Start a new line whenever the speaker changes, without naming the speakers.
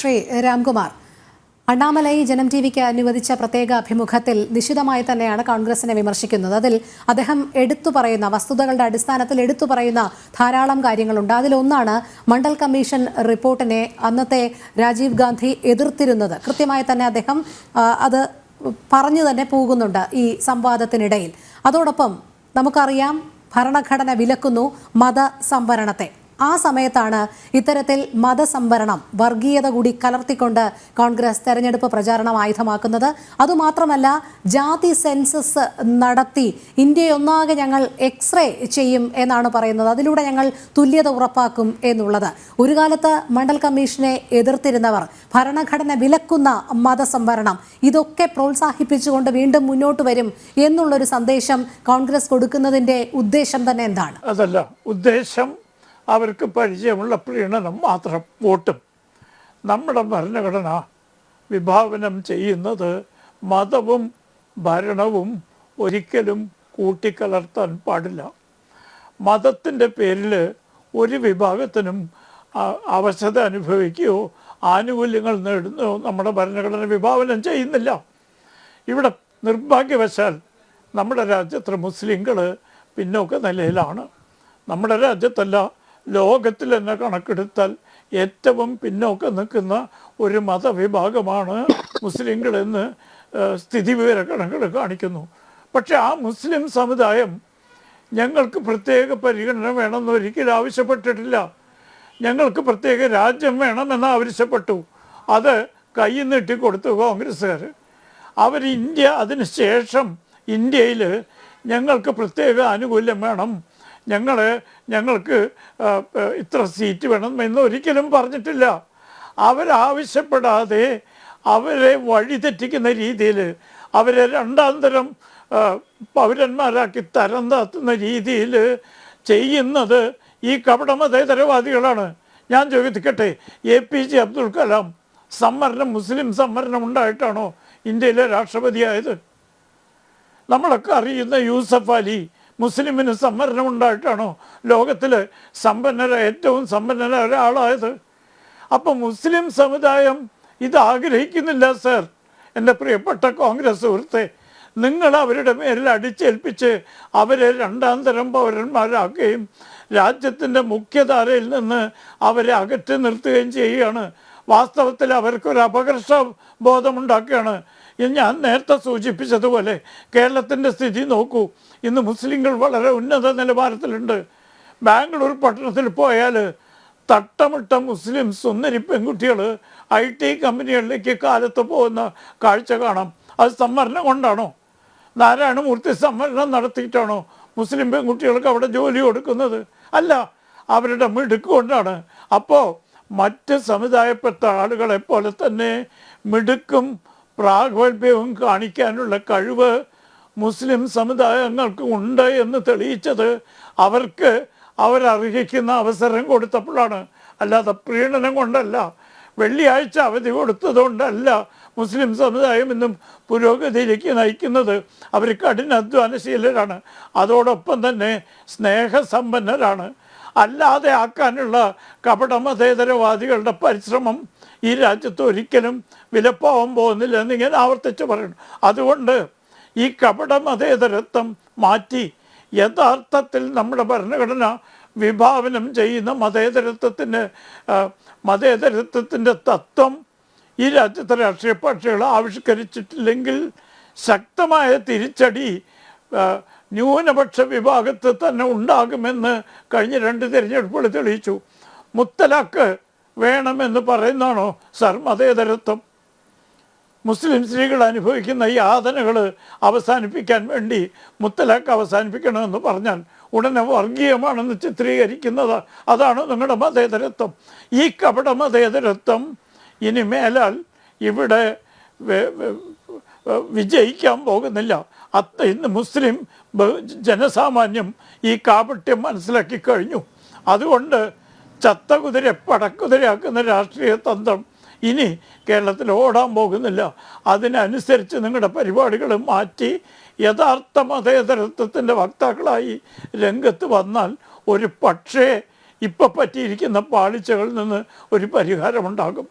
ശ്രീ രാംകുമാർ. അണ്ണാമലൈ ജനം ടി വിക്ക് അനുവദിച്ച പ്രത്യേക അഭിമുഖത്തിൽ നിശിതമായി തന്നെയാണ് കോൺഗ്രസിനെ വിമർശിക്കുന്നത്. അതിൽ അദ്ദേഹം എടുത്തു പറയുന്ന വസ്തുതകളുടെ അടിസ്ഥാനത്തിൽ എടുത്തു പറയുന്ന ധാരാളം കാര്യങ്ങളുണ്ട്. അതിലൊന്നാണ് മണ്ഡൽ കമ്മീഷൻ റിപ്പോർട്ടിനെ അന്നത്തെ രാജീവ് ഗാന്ധി എതിർത്തിരുന്നത്. കൃത്യമായി തന്നെ അദ്ദേഹം അത് പറഞ്ഞു തന്നെ പോകുന്നുണ്ട് ഈ സംവാദത്തിനിടയിൽ. അതോടൊപ്പം നമുക്കറിയാം ഭരണഘടന വിലക്കുന്നു മതസംവരണത്തെ ആ സമയത്താണ് ഇത്തരത്തിൽ മതസംവരണം വർഗീയത കൂടി കലർത്തിക്കൊണ്ട് കോൺഗ്രസ് തെരഞ്ഞെടുപ്പ് പ്രചാരണം ആയുധമാക്കുന്നത്. അതുമാത്രമല്ല ജാതി സെൻസസ് നടത്തി ഇന്ത്യയൊന്നാകെ ഞങ്ങൾ എക്സ്റേ ചെയ്യും എന്നാണ് പറയുന്നത്. അതിലൂടെ ഞങ്ങൾ തുല്യത ഉറപ്പാക്കും എന്നുള്ളത്. ഒരു കാലത്ത് മണ്ഡൽ കമ്മീഷനെ എതിർത്തിരുന്നവർ ഭരണഘടന വിലക്കുന്ന മതസംവരണം ഇതൊക്കെ പ്രോത്സാഹിപ്പിച്ചുകൊണ്ട് വീണ്ടും മുന്നോട്ട് വരും എന്നുള്ളൊരു സന്ദേശം കോൺഗ്രസ് കൊടുക്കുന്നതിന്റെ ഉദ്ദേശം തന്നെ എന്താണ്?
അതല്ല ഉദ്ദേശം അവർക്ക് പരിചയമുള്ള പ്രീണനം മാത്രം വോട്ടും. നമ്മുടെ ഭരണഘടന വിഭാവനം ചെയ്യുന്നത് മതവും ഭരണവും ഒരിക്കലും കൂട്ടിക്കലർത്താൻ പാടില്ല. മതത്തിന്റെ പേരിൽ ഒരു വിഭാഗത്തിനും അവശത അനുഭവിക്കുകയോ ആനുകൂല്യങ്ങൾ നേടുന്നോ നമ്മുടെ ഭരണഘടന വിഭാവനം ചെയ്യുന്നില്ല. ഇവിടെ നിർഭാഗ്യവശാൽ നമ്മുടെ രാജ്യത്തെ മുസ്ലിങ്ങൾ പിന്നോക്ക നിലയിലാണ്. നമ്മുടെ രാജ്യത്തല്ല ലോകത്തിൽ തന്നെ കണക്കെടുത്താൽ ഏറ്റവും പിന്നോക്കം നിൽക്കുന്ന ഒരു മതവിഭാഗമാണ് മുസ്ലിങ്ങളെന്ന് സ്ഥിതി സ്ഥിതിവിവര കണക്കുകൾ കാണിക്കുന്നു. പക്ഷെ ആ മുസ്ലിം സമുദായം ഞങ്ങൾക്ക് പ്രത്യേക പരിഗണന വേണമെന്ന് ഒരിക്കലും ആവശ്യപ്പെട്ടിട്ടില്ല. ഞങ്ങൾക്ക് പ്രത്യേക രാജ്യം വേണമെന്ന് ആവശ്യപ്പെട്ടു. അത് കൈ നീട്ടി കൊടുത്തു കോൺഗ്രസ്സുകാർ. അവർ ഇന്ത്യ അതിന് ശേഷം ഇന്ത്യയിൽ ഞങ്ങൾക്ക് പ്രത്യേക ആനുകൂല്യം വേണം. ഞങ്ങൾ ഞങ്ങൾക്ക് ഇത്ര സീറ്റ് വേണം എന്ന് ഒരിക്കലും പറഞ്ഞിട്ടില്ല. അവരാവശ്യപ്പെടാതെ അവരെ വഴിതെറ്റിക്കുന്ന രീതിയിൽ അവരെ രണ്ടാം തരം പൗരന്മാരാക്കി തരം താത്തുന്ന രീതിയിൽ ചെയ്യുന്നത് ഈ കപടമതേതരവാദികളാണ്. ഞാൻ ചോദിക്കട്ടെ A P J Abdul Kalam സംവരണം മുസ്ലിം സംവരണം ഉണ്ടായിട്ടാണോ ഇന്ത്യയിലെ രാഷ്ട്രപതിയായത്? നമ്മളൊക്കെ അറിയുന്ന യൂസഫ് അലി മുസ്ലിമിന് സംവരണം ഉണ്ടായിട്ടാണോ ലോകത്തിൽ സമ്പന്നര ഏറ്റവും സമ്പന്നര ഒരാളായത്? അപ്പം മുസ്ലിം സമുദായം ഇത് ആഗ്രഹിക്കുന്നില്ല സർ. എന്റെ പ്രിയപ്പെട്ട കോൺഗ്രസ് സുഹൃത്തെ നിങ്ങൾ അവരുടെ മേലിൽ അടിച്ചേൽപ്പിച്ച് അവരെ രണ്ടാം തരം പൗരന്മാരാക്കുകയും രാജ്യത്തിന്റെ മുഖ്യധാരയിൽ നിന്ന് അവരെ അകറ്റി നിർത്തുകയും ചെയ്യുകയാണ്. വാസ്തവത്തിൽ അവർക്കൊരു അപകർഷ ബോധമുണ്ടാക്കുകയാണ് ഞാൻ നേരത്തെ സൂചിപ്പിച്ചതുപോലെ കേരളത്തിന്റെ സ്ഥിതി നോക്കൂ. ഇന്ന് മുസ്ലിങ്ങൾ വളരെ ഉന്നത നിലവാരത്തിലുണ്ട്. ബാംഗ്ലൂർ പട്ടണത്തിൽ പോയാൽ തട്ടമിട്ട മുസ്ലിം സുന്ദരി പെൺകുട്ടികൾ ഐ ടി കമ്പനികളിലേക്ക് കാലത്ത് പോകുന്ന കാഴ്ച കാണാം. അത് സംവരണം കൊണ്ടാണോ? നാരായണമൂർത്തി സംവരണം നടത്തിയിട്ടാണോ മുസ്ലിം പെൺകുട്ടികൾക്ക് അവിടെ ജോലി കൊടുക്കുന്നത്? അല്ല അവരുടെ മിടുക്ക് കൊണ്ടാണ്. അപ്പോൾ മറ്റ് സമുദായപ്പെട്ട ആളുകളെ പോലെ തന്നെ മിടുക്കും പ്രാഗൽഭ്യവും കാണിക്കാനുള്ള കഴിവ് മുസ്ലിം സമുദായങ്ങൾക്ക് ഉണ്ട് എന്ന് തെളിയിച്ചത് അവർക്ക് അവരർഹിക്കുന്ന അവസരം കൊടുത്തപ്പോഴാണ്. അല്ലാതെ പ്രീണനം കൊണ്ടല്ല വെള്ളിയാഴ്ച അവധി കൊടുത്തതുകൊണ്ടല്ല മുസ്ലിം സമുദായം ഇന്നും പുരോഗതിയിലേക്ക് നയിക്കുന്നത്. അവർ കഠിനാധ്വാനശീലരാണ്. അതോടൊപ്പം തന്നെ സ്നേഹസമ്പന്നരാണ്. അല്ലാതെ ആക്കാനുള്ള കപടമതേതരവാദികളുടെ പരിശ്രമം ഈ രാജ്യത്ത് ഒരിക്കലും വിലപ്പോവാൻ പോകുന്നില്ല എന്നിങ്ങനെ ആവർത്തിച്ച് പറയുന്നു. അതുകൊണ്ട് ഈ കപടമതേതരത്വം മാറ്റി യഥാർത്ഥത്തിൽ നമ്മുടെ ഭരണഘടന വിഭാവനം ചെയ്യുന്ന മതേതരത്വത്തിന്റെ മതേതരത്വത്തിന്റെ തത്വം ഈ രാജ്യത്തെ രാഷ്ട്രീയ പാർട്ടികൾ ആവിഷ്കരിച്ചിട്ടില്ലെങ്കിൽ ശക്തമായ തിരിച്ചടി ന്യൂനപക്ഷ വിഭാഗത്തിൽ തന്നെ ഉണ്ടാകുമെന്ന് കഴിഞ്ഞ രണ്ട് തിരഞ്ഞെടുപ്പുകൾ തെളിയിച്ചു. മുത്തലാക്ക് വേണമെന്ന് പറയുന്നതാണോ സർ മതേതരത്വം? മുസ്ലിം സ്ത്രീകൾ അനുഭവിക്കുന്ന യാതനകൾ അവസാനിപ്പിക്കാൻ വേണ്ടി മുത്തലാഖ് അവസാനിപ്പിക്കണമെന്ന് പറഞ്ഞാൽ ഉടനെ വർഗീയമാണെന്ന് ചിത്രീകരിക്കുന്നത് അതാണ് നിങ്ങളുടെ മതേതരത്വം. ഈ കപട മതേതരത്വം ഇനി മേലാൽ ഇവിടെ വിജയിക്കാൻ പോകുന്നില്ല. അത്ത ഇന്ന് മുസ്ലിം ജനസാമാന്യം ഈ കാപട്യം മനസ്സിലാക്കി കഴിഞ്ഞു. അതുകൊണ്ട് ചത്ത കുതിര പടക്കുതിരയാക്കുന്ന രാഷ്ട്രീയ തന്ത്രം ഇനി കേരളത്തിൽ ഓടാൻ പോകുന്നില്ല. അതിനനുസരിച്ച് നിങ്ങളുടെ പരിപാടികൾ മാറ്റി യഥാർത്ഥ മതേതരത്വത്തിന്റെ വക്താക്കളായി രംഗത്ത് വന്നാൽ ഒരു പക്ഷേ ഇപ്പം പറ്റിയിരിക്കുന്ന പാളിച്ചകളിൽ നിന്ന് ഒരു പരിഹാരമുണ്ടാകും.